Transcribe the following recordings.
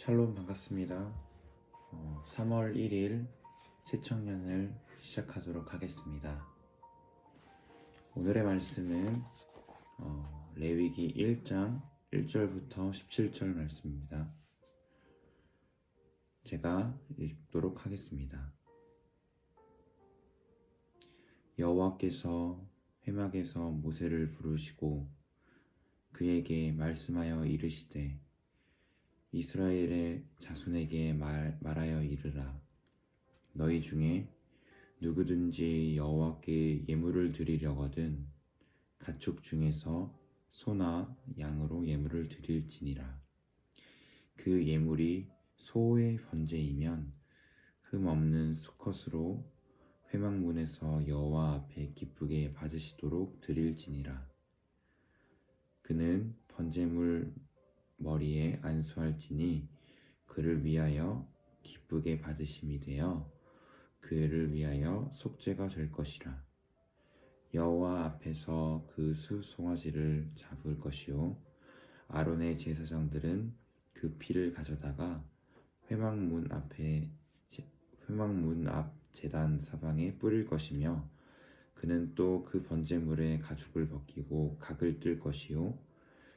샬롬 반갑습니다. 어, 3월 1일 새청년을 시작하도록 하겠습니다. 오늘의 말씀은 어, 레위기 1장 1절부터 17절 말씀입니다. 제가 읽도록 하겠습니다. 여호와께서 회막에서 모세를 부르시고 그에게 말씀하여 이르시되 이스라엘의 자손에게 말, 말하여 이르라. 너희 중에 누구든지 여호와께 예물을 드리려거든 가축 중에서 소나 양으로 예물을 드릴지니라. 그 예물이 소의 번제이면 흠 없는 수컷으로 회막문에서 여호와 앞에 기쁘게 받으시도록 드릴지니라. 그는 번제물 머리에 안수할지니 그를 위하여 기쁘게 받으심이 되어 그를 위하여 속죄가 될 것이라. 여호와 앞에서 그 수 송아지를 잡을 것이요. 아론의 제사장들은 그 피를 가져다가 회막문 앞에 회막문 앞 제단 사방에 뿌릴 것이며 그는 또 그 번제물에 가죽을 벗기고 각을 뜰 것이요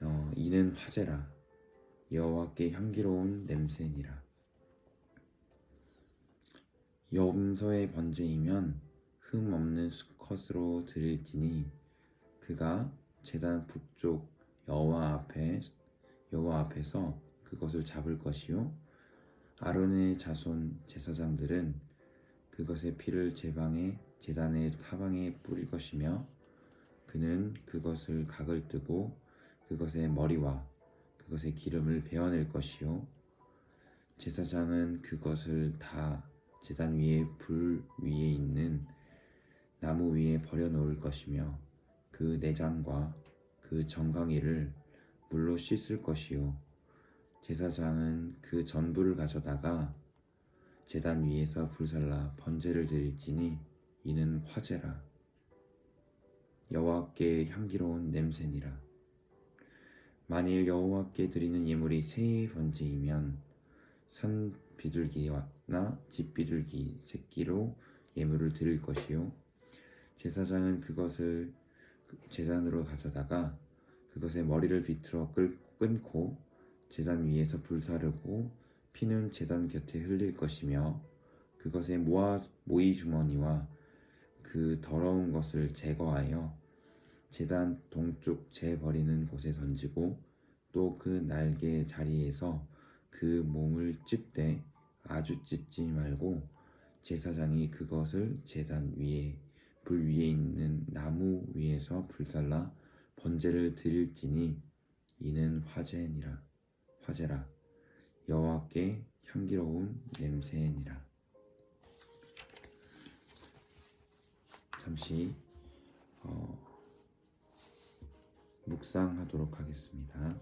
어, 이는 화제라. 여호와께 향기로운 냄새니라. 염소의 번제이면 흠 없는 수컷으로 드릴지니 그가 제단 북쪽 여호와 앞에 여호와 앞에서 그것을 잡을 것이요. 아론의 자손 제사장들은 그것의 피를 제방에 제단의 사방에 뿌릴 것이며 그는 그것을 각을 뜨고 그것의 머리와 그것의 기름을 베어낼 것이요. 제사장은 그것을 다 제단 위에 불 위에 있는 나무 위에 버려 놓을 것이며 그 내장과 그 정강이를 물로 씻을 것이요. 제사장은 그 전부를 가져다가 제단 위에서 불살라 번제를 드릴지니 이는 화제라. 여호와께 향기로운 냄새니라 만일 여호와께 드리는 예물이 새의 번제이면 산 비둘기나 집 비둘기 새끼로 예물을 드릴 것이요. 제사장은 그것을 제단으로 가져다가 그것의 머리를 비틀어 끊고 제단 위에서 불사르고 피는 제단 곁에 흘릴 것이며 그것의 모아 모이 주머니와 그 더러운 것을 제거하여 제단 동쪽 재 버리는 곳에 던지고 또 그 날개 자리에서 그 몸을 찢되 아주 찢지 말고 제사장이 그것을 제단 위에 불 위에 있는 나무 위에서 불살라 번제를 드릴지니 이는 화제니라 화제라. 여호와께 향기로운 냄새니라. 잠시 어, 묵상하도록 하겠습니다.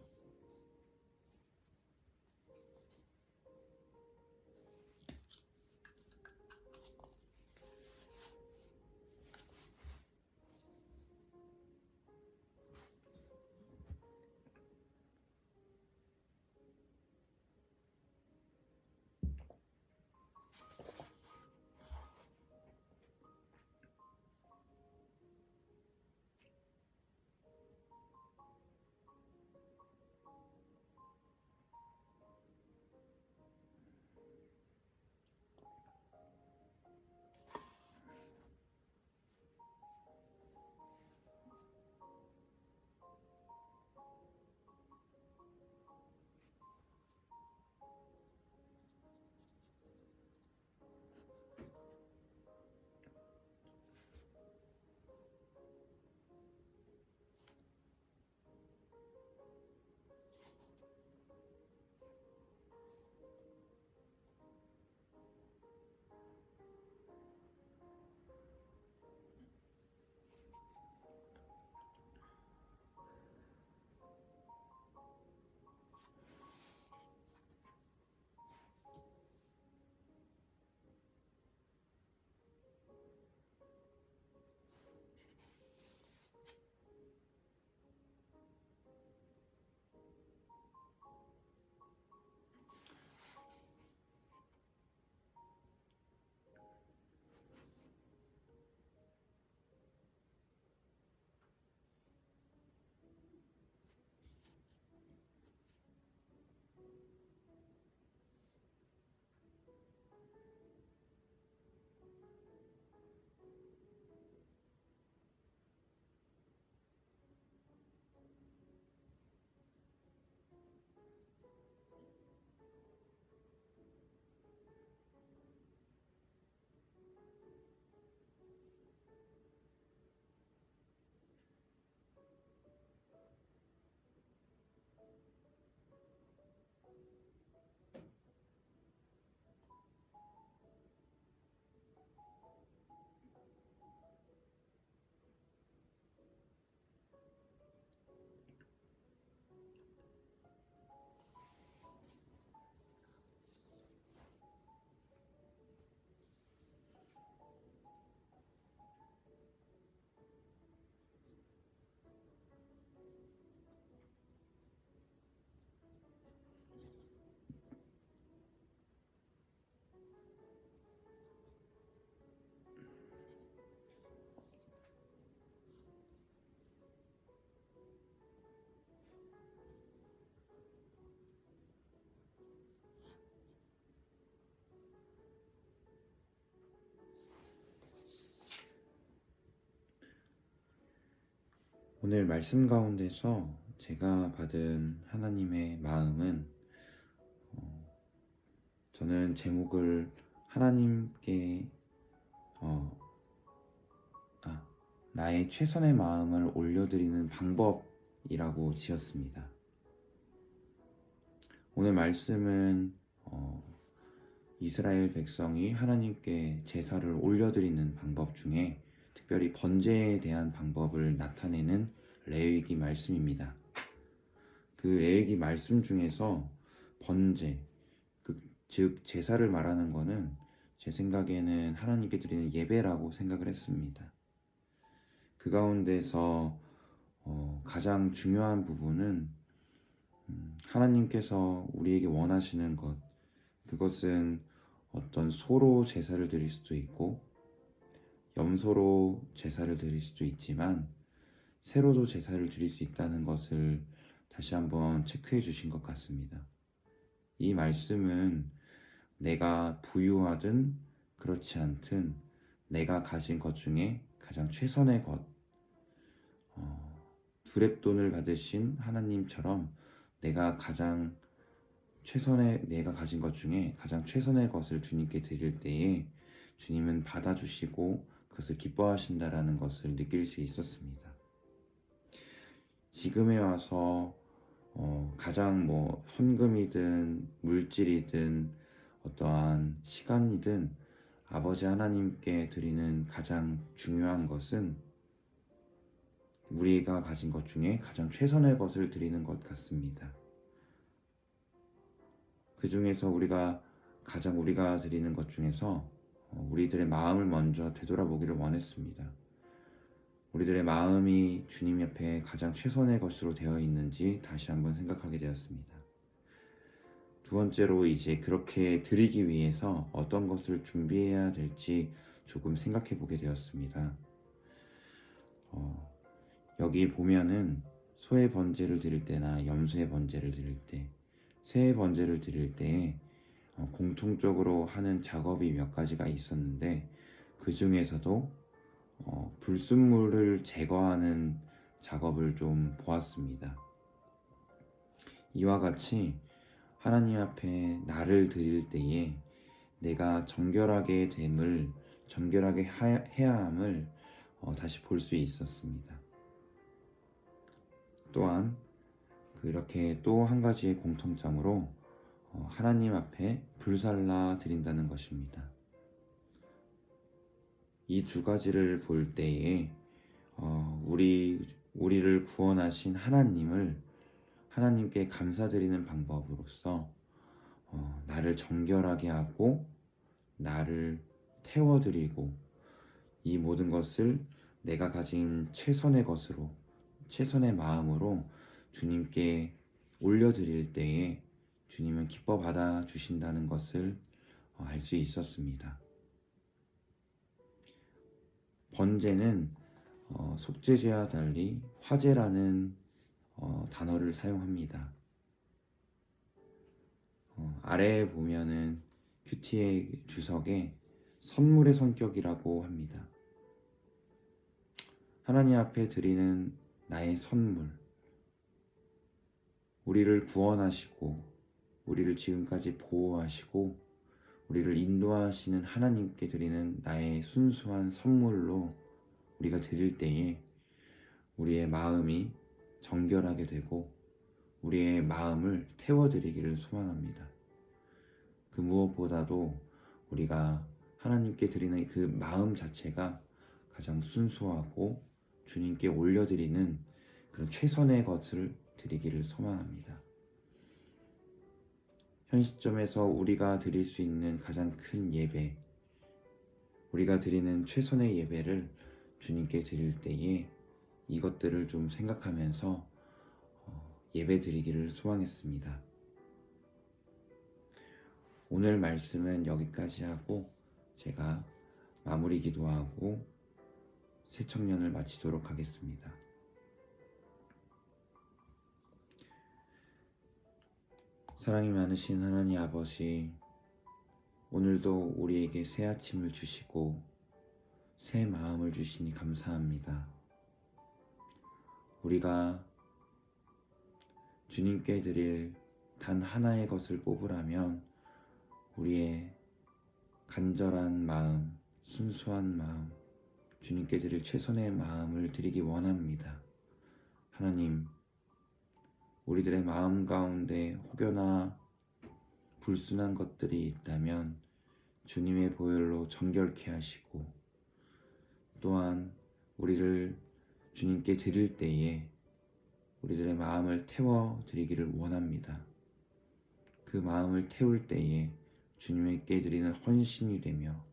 오늘 말씀 가운데서 제가 받은 하나님의 마음은 어, 저는 제목을 하나님께 어, 아, 나의 최선의 마음을 올려드리는 방법이라고 지었습니다. 오늘 말씀은 어, 이스라엘 백성이 하나님께 제사를 올려드리는 방법 중에 특별히 번제에 대한 방법을 나타내는 레위기 말씀입니다. 그 레위기 말씀 중에서 번제, 그, 즉 제사를 말하는 것은 제 생각에는 하나님께 드리는 예배라고 생각을 했습니다. 그 가운데서 어, 가장 중요한 부분은 음, 하나님께서 우리에게 원하시는 것, 그것은 어떤 소로 제사를 드릴 수도 있고 염소로 제사를 드릴 수도 있지만 새로도 제사를 드릴 수 있다는 것을 다시 한번 체크해 주신 것 같습니다. 이 말씀은 내가 부유하든 그렇지 않든 내가 가진 것 중에 가장 최선의 것, 어, 두랩돈을 받으신 하나님처럼 내가 가장 최선의 내가 가진 것 중에 가장 최선의 것을 주님께 드릴 때에 주님은 받아주시고 그것을 기뻐하신다라는 것을 느낄 수 있었습니다. 지금에 와서 어, 가장 뭐 헌금이든 물질이든 어떠한 시간이든 아버지 하나님께 드리는 가장 중요한 것은 우리가 가진 것 중에 가장 최선의 것을 드리는 것 같습니다. 그 중에서 우리가 가장 우리가 드리는 것 중에서 어, 우리들의 마음을 먼저 되돌아보기를 원했습니다. 우리들의 마음이 주님 옆에 가장 최선의 것으로 되어 있는지 다시 한번 생각하게 되었습니다. 두 번째로 이제 그렇게 드리기 위해서 어떤 것을 준비해야 될지 조금 생각해 보게 되었습니다. 어, 여기 보면은 소의 번제를 드릴 때나 염소의 번제를 드릴 때, 새의 번제를 드릴 때 어, 공통적으로 하는 작업이 몇 가지가 있었는데 그 중에서도 어, 불순물을 제거하는 작업을 좀 보았습니다. 이와 같이 하나님 앞에 나를 드릴 때에 내가 정결하게 됨을 정결하게 해야 함을 어, 다시 볼 수 있었습니다. 또한 그렇게 또 한 가지의 공통점으로 어, 하나님 앞에 불살라 드린다는 것입니다. 이 두 가지를 볼 때에 어, 우리 우리를 구원하신 하나님을 하나님께 감사드리는 방법으로서 어, 나를 정결하게 하고 나를 태워드리고 이 모든 것을 내가 가진 최선의 것으로 최선의 마음으로 주님께 올려드릴 때에 주님은 기뻐 받아 주신다는 것을 어, 알수 있었습니다. 번제는 어, 속죄제와 달리 화제라는 어, 단어를 사용합니다. 어, 아래에 보면은 큐티의 주석에 선물의 성격이라고 합니다. 하나님 앞에 드리는 나의 선물, 우리를 구원하시고 우리를 지금까지 보호하시고 우리를 인도하시는 하나님께 드리는 나의 순수한 선물로 우리가 드릴 때에 우리의 마음이 정결하게 되고 우리의 마음을 태워드리기를 소망합니다. 그 무엇보다도 우리가 하나님께 드리는 그 마음 자체가 가장 순수하고 주님께 올려드리는 그런 최선의 것을 드리기를 소망합니다. 현 시점에서 우리가 드릴 수 있는 가장 큰 예배, 우리가 드리는 최선의 예배를 주님께 드릴 때에 이것들을 좀 생각하면서 어, 예배 드리기를 소망했습니다. 오늘 말씀은 여기까지 하고 제가 마무리 기도하고 새 청년을 마치도록 하겠습니다. 사랑이 많으신 하나님 아버지, 오늘도 우리에게 새 아침을 주시고 새 마음을 주시니 감사합니다. 우리가 주님께 드릴 단 하나의 것을 뽑으라면 우리의 간절한 마음, 순수한 마음, 주님께 드릴 최선의 마음을 드리기 원합니다. 하나님, 우리들의 마음 가운데 혹여나 불순한 것들이 있다면 주님의 보혈로 정결케 하시고 또한 우리를 주님께 드릴 때에 우리들의 마음을 태워 드리기를 원합니다. 그 마음을 태울 때에 주님께 드리는 헌신이 되며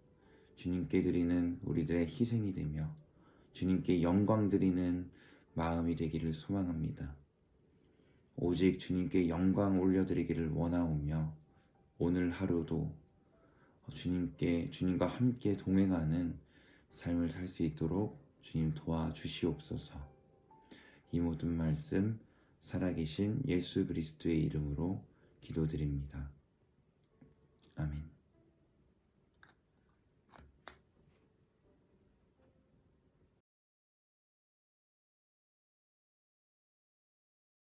주님께 드리는 우리들의 희생이 되며 주님께 영광 드리는 마음이 되기를 소망합니다. 오직 주님께 영광 올려드리기를 원하오며 오늘 하루도 주님께 주님과 함께 동행하는 삶을 살 수 있도록 주님 도와주시옵소서. 이 모든 말씀 살아계신 예수 그리스도의 이름으로 기도드립니다. 아멘.